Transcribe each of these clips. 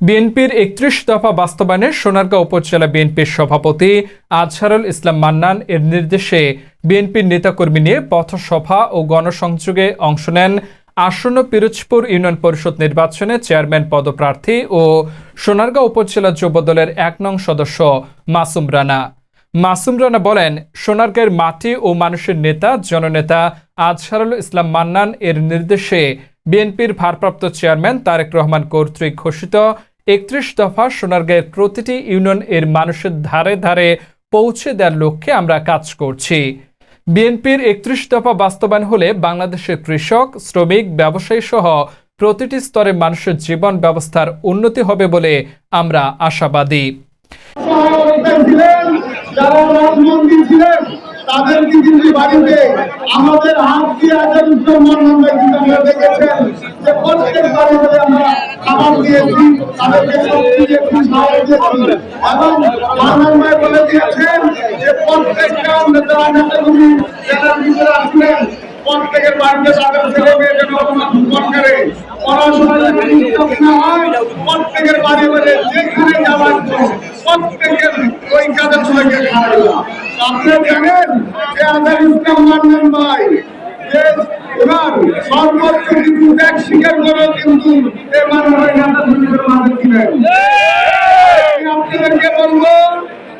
বিএনপির একত্রিশ দফা বাস্তবায়নে সোনারগাঁও উপজেলা বিএনপির সভাপতি আজহারুল ইসলাম মান্নান এর নির্দেশে বিএনপির নেতাকর্মী নিয়ে পথসভা ও গণসংযোগে অংশ নেন। আসন্ন পিরোজপুর ইউনিয়ন পরিষদ নির্বাচনে চেয়ারম্যান পদপ্রার্থী ও সোনারগাঁও উপজেলা যুবদলের এক নং সদস্য মাসুম রানা। মাসুম রানা বলেন, সোনারগাঁয়ের মাটি ও মানুষের নেতা, জননেতা আজহারুল ইসলাম মান্নান এর নির্দেশে বিএনপির ভারপ্রাপ্ত চেয়ারম্যান তারেক রহমান কর্তৃক ঘোষিত একত্রিশ দফা সোনারগাঁয়ের প্রতিটি ইউনিয়ন এর মানুষের ধারে ধারে পৌঁছে দেওয়ার লক্ষ্যে আমরা কাজ করছি। বিএনপির একত্রিশ দফা বাস্তবায়ন হলে বাংলাদেশের কৃষক, শ্রমিক, ব্যবসায়ী সহ প্রতিটি স্তরে মানুষের জীবন ব্যবস্থার উন্নতি হবে বলে আমরা আশাবাদী। সহায়তায় ছিলেন যারা রাজমন্ত্রী ছিলেন তাদের কিন্তু বাড়িতে আমাদের হাত দিয়ে আজের মুসলমান আমরা কিন্তু আমরা দেখেছেন যে প্রত্যেক বাড়িতে আমরা খাবার দিয়েছি তাদেরকে শক্তি দিয়েছি সাহায্য দিয়েছি এবং মানব ভাই বলে দিয়েছেন যে প্রত্যেকটা নেতা নেতাগুলি যারা ভিতরে আসলেন, প্রত্যেকের বাড়িতে তাদের ছেলে মেয়ে যেন করে। পড়াশোনা যেন ডিস্টার্ব না প্রত্যেকের বাড়ি বাড়ি যেখানে যাওয়ার প্রত্যেকের কাজের সঙ্গে খাওয়া আপনারা জানেন যে আজাদ ইসলাম মান্নান ভাই সর্বোচ্চ কিন্তু ত্যাগ স্বীকার করে কিন্তু নেতা সুন্দর মাঝে ছিলেন। আপনাদেরকে বলব,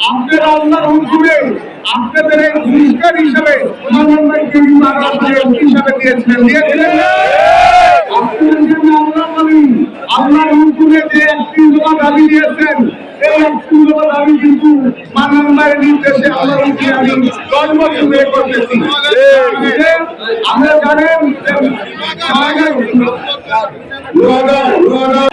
আপনারা আল্লাহর হুকুমে আপনাদের হিসাবে ভাইকে আল্লাহ এই লোক দাবি কিন্তু মানব ভাইয়ের নির্দেশে আল্লাহর হুকুমে আমি গর্ব শুনে করতেছি যে আমরা জানেন যে সমাজের রোগা রোগা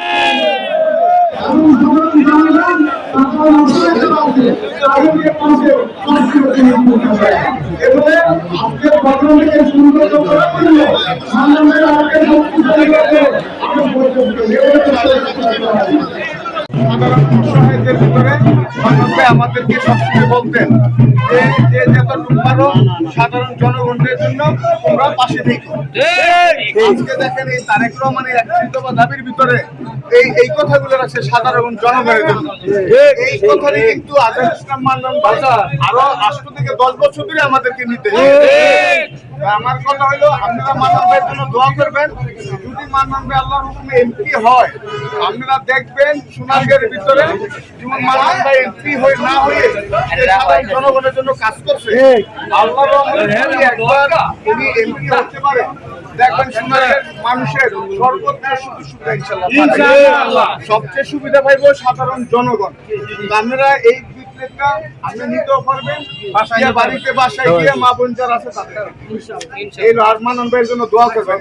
সাধারণ অসহায়দের ভিতরে আমাদেরকে সবসময় বলতেন যে যে যতটুকু পারো সাধারণ জনগণের জন্য তোমরা পাশে থেকো। আজকে দেখেন এই তারেক রহমানের একত্রিত বা দাবির ভিতরে এই এই কথাগুলো রাখছে সাধারণ জনগণের জন্য। এই কথাটি কিন্তু আজাদ ইসলাম মান্নান বাজার আরও আষ্ট থেকে দশ বছর ধরে আমাদেরকে নিতে আমার কথা হলো আপনারা মান্নান ভাইয়ের জন্য দোয়া করবেন। যদি মান্নান ভাই আল্লাহর হুকুমে এমপি হয় আপনারা দেখবেন সোনারগাঁয়ের ভিতরে যেমন মান্নান ভাই এমপি হয়ে না হয়ে সাধারণ জনগণের জন্য কাজ করছে। আল্লাহর একবার উনি এমপি হতে পারে। দেখবেন মানুষের সর্বোচ্চ সুযোগ সুবিধা ইনশাআল্লাহ সবচেয়ে সুবিধা পাইব সাধারণ জনগণ। আপনারা এই বিপ্লবটা আপনি নিতেও পারবেন বাসায় বাড়িতে বাসায় গিয়ে মা বোন যারা আছে তাদের। এই আর ভাইয়ের জন্য দোয়া করবেন